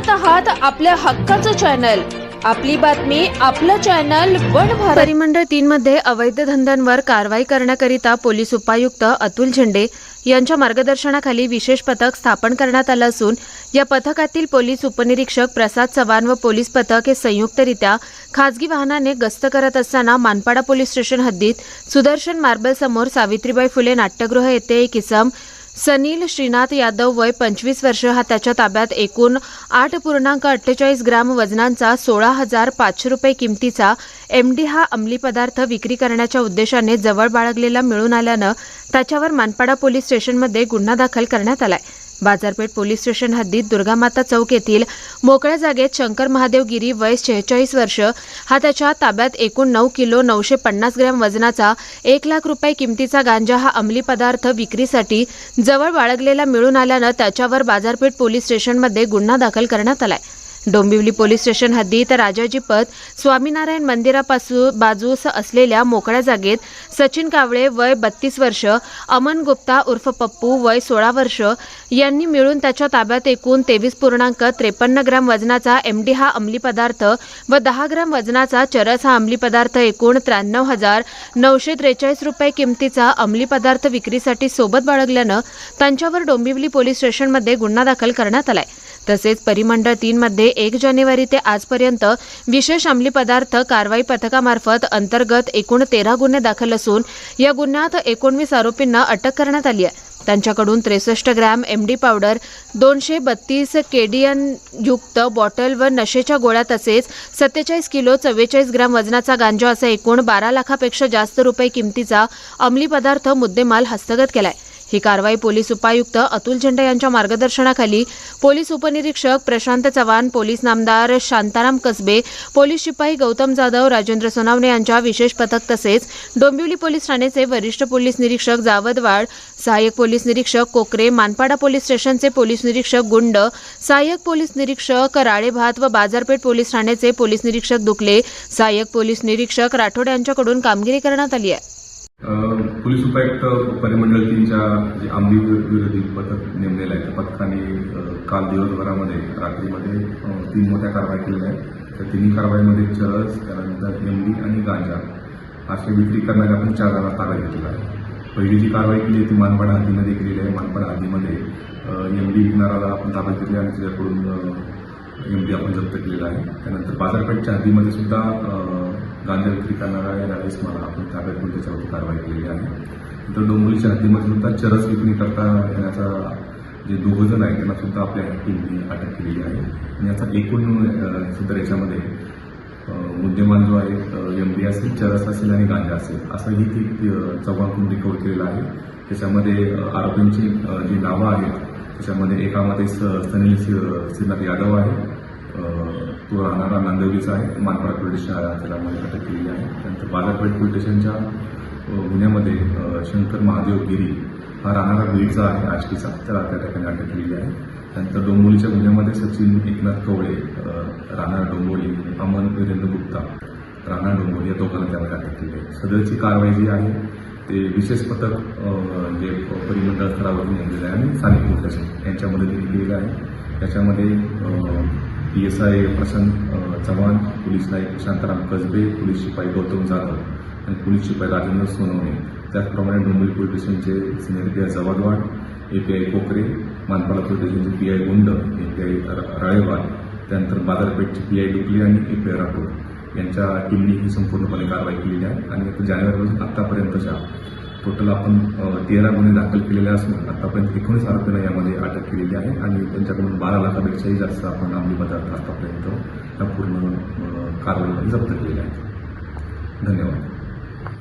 पाहत आहात आपल्या हक्काचं चॅनल. आपली बातमी आपलं चॅनल वन परिमंडळ तीन मध्ये अवैध धंद्यांवर कारवाई करण्याकरिता पोलीस उपायुक्त अतुल झेंडे यांच्या मार्गदर्शनाखाली विशेष पथक स्थापन करण्यात आलं असून या पथकातील पोलीस उपनिरीक्षक प्रसाद चव्हाण व पोलीस पथक हे संयुक्तरित्या खासगी वाहनाने गस्त करत असताना मानपाडा पोलीस स्टेशन हद्दीत सुदर्शन मार्बल समोर सावित्रीबाई फुले नाट्यगृह येथे एक इसम सनील श्रीनाथ यादव वय पंचवीस वर्ष हा त्याच्या ताब्यात एकूण आठ पूर्णांक अठ्ठेचाळीस ग्राम वजनांचा सोळा हजार पाचशे रुपये किमतीचा एमडी हा अंमली पदार्थ विक्री करण्याच्या उद्देशाने जवळ बाळगलेला मिळून आल्यानं त्याच्यावर मानपाडा पोलीस स्टेशनमध्ये गुन्हा दाखल करण्यात आलाय. बाजारपेठ पोलीस स्टेशन हद्दीत दुर्गामाता चौक येथील मोकळ्या जागेत शंकर महादेव गिरी वय शेहेचाळीस वर्ष हा त्याच्या ताब्यात एकूण नऊ किलो नऊशे पन्नास ग्रॅम वजनाचा एक लाख रुपये किमतीचा गांजा हा अंमली पदार्थ विक्रीसाठी जवळ बाळगलेला मिळून आल्यानं त्याच्यावर बाजारपेठ पोलीस स्टेशनमध्ये गुन्हा दाखल करण्यात आलाय. डोंबिवली पोलीस स्टेशन हद्दीत राजाजी पथ स्वामीनारायण मंदिरापासून बाजूस असलेल्या मोकळ्या जागेत सचिन कावळे वय बत्तीस वर्ष अमन गुप्ता उर्फ पप्पू वय सोळा वर्ष यांनी मिळून त्याच्या ताब्यात एकूण तेवीस पूर्णांक त्रेपन्न ग्रॅम वजनाचा एमडी हा अंमली पदार्थ व दहा ग्रॅम वजनाचा चरस हा अंमली पदार्थ एकूण त्र्याण्णव हजार नऊशे त्रेचाळीस रुपये किमतीचा अंमली पदार्थ विक्रीसाठी सोबत बाळगल्यानं त्यांच्यावर डोंबिवली पोलीस स्टेशनमध्ये गुन्हा दाखल करण्यात आलाय. तसेच परिमंडळ तीन मध्ये एक जानेवारी ते आजपर्यंत विशेष अंमली पदार्थ कारवाई पथकामार्फत अंतर्गत एकूण तेरा गुन्हे दाखल असून या गुन्ह्यात एकोणवीस आरोपींना अटक करण्यात आली आहे. त्यांच्याकडून त्रेसष्ट ग्रॅम एमडी पावडर दोनशे बत्तीस केडीएन युक्त बॉटल व नशेच्या गोळ्या तसेच सत्तेचाळीस किलो चव्वेचाळीस ग्रॅम वजनाचा गांजा असा एकूण बारा लाखापेक्षा जास्त रुपये किमतीचा अंमली पदार्थ मुद्देमाल हस्तगत केलाय. ही कारवाई पोलीस उपायुक्त अतुल झेंडे यांच्या मार्गदर्शनाखाली पोलीस उपनिरीक्षक प्रशांत चव्हाण पोलीस नामदार शांताराम कसबे पोलीस शिपाई गौतम जाधव राजेंद्र सोनावणे यांच्या विशेष पथक तसेच डोंबिवली पोलीस ठाण्याचे वरिष्ठ पोलीस निरीक्षक जावदवाड सहाय्यक पोलीस निरीक्षक कोकरे मानपाडा पोलीस स्टेशनचे पोलीस निरीक्षक गुंड सहाय्यक पोलीस निरीक्षक राळेभात व बाजारपेठ पोलीस ठाण्याचे पोलीस निरीक्षक दुकले सहाय्यक पोलीस निरीक्षक राठोड यांच्याकडून कामगिरी करण्यात आली आहे. पोलीस उपायुक्त परिमंडळ तीनच्या जे आंबी विरोधी पथक नेमलेलं आहे त्या पथकाने काल दिवसभरामध्ये रात्रीमध्ये तीन मोठ्या कारवाई केलेल्या आहेत. त्या तिन्ही कारवाईमध्ये चरस त्यानंतर एमडी आणि गांजा असे विक्री करणाऱ्या आपण चार जणांना ताब्यात घेतलेला आहे. पहिली जी कारवाई केली ती मानपाडा हद्दीमध्ये केलेली आहे. मानपाडा हद्दीमध्ये एमडी विकणाराला आपण ताब्यात घेतली आणि त्याच्याकडून एमडी आपण जप्त केलेला आहे. त्यानंतर बाजारपेठच्या हद्दीमध्ये सुद्धा गांजा विक्री करणारा राजेश मला आपण ताब्यात घेऊन त्याच्यावरती कारवाई केलेली आहे. नंतर डोंबोलीच्या हद्दीमध्ये सुद्धा चरस विक्री करता येण्याचा जे दोघं जण आहेत त्यांना सुद्धा आपल्या टीमने अटक केलेली आहे. आणि याचा एकूण सुद्धा याच्यामध्ये मुद्देमान जो आहे एम डी असेल चरस असेल आणि गांजा असेल असंही ती अ, चव्हाणकडून रिकवर केलेलं आहे. त्याच्यामध्ये आरोपींची जी नावं आहेत त्याच्यामध्ये एकामध्ये स- सनील श्री- यादव आहे तो राहणारा नांदेडीचा आहे मानपाडा पोलीस त्याला मध्ये अटक केलेली आहे. त्यानंतर बाजारपेठ पोलीस स्टेशनच्या गुन्ह्यामध्ये शंकर महादेव गिरी हा राहणारा गिरीचा आहे आष्टीचा. त्याला त्या ठिकाणी अटक केलेली आहे. त्यानंतर डोंबोलीच्या गुन्ह्यामध्ये सचिन एकनाथ कवळे अ, डोंबोली अमन वीरेंद्र गुप्ता राणा डोंबोली या दोघांना त्यामध्ये अटक केली आहे. सदरची कारवाई जी आहे ते विशेष पथक जे परिमंडळ स्तरावरून नेमलेलं आहे आणि स्थानिक पोलीस स्टेशन यांच्या मदतीने केलेलं आहे. त्याच्यामध्ये P S I Prashant Chavan police Naik Shantaram Kasbe police शिपाई गौतम जाधव आणि पोलीस शिपाई राजेंद्र सोनवणे. त्याचप्रमाणे डोंबिवली पोलीस स्टेशनचे senior P I Jawadwad A P I Kokare Manpada police स्टेशनचे P I Gund A P I राळेवाड त्यानंतर बाजारपेठचे पी आय डुकले आणि ए पी आय राठोड. यांच्या टीमनी ही संपूर्णपणे कारवाई केलेली आहे आणि जानेवारीपासून आत्तापर्यंतच्या टोटल आपण तेरा गुन्हे दाखल केलेले असून आतापर्यंत एकोणीस आरोपींना यामध्ये अटक केलेली आहे आणि त्यांच्याकडून बारा लाखापेक्षाही जास्त आपण अंमली पदार्थ आतापर्यंत या पूर्ण कारवाईमध्ये जप्त केलेल्या आहेत. धन्यवाद.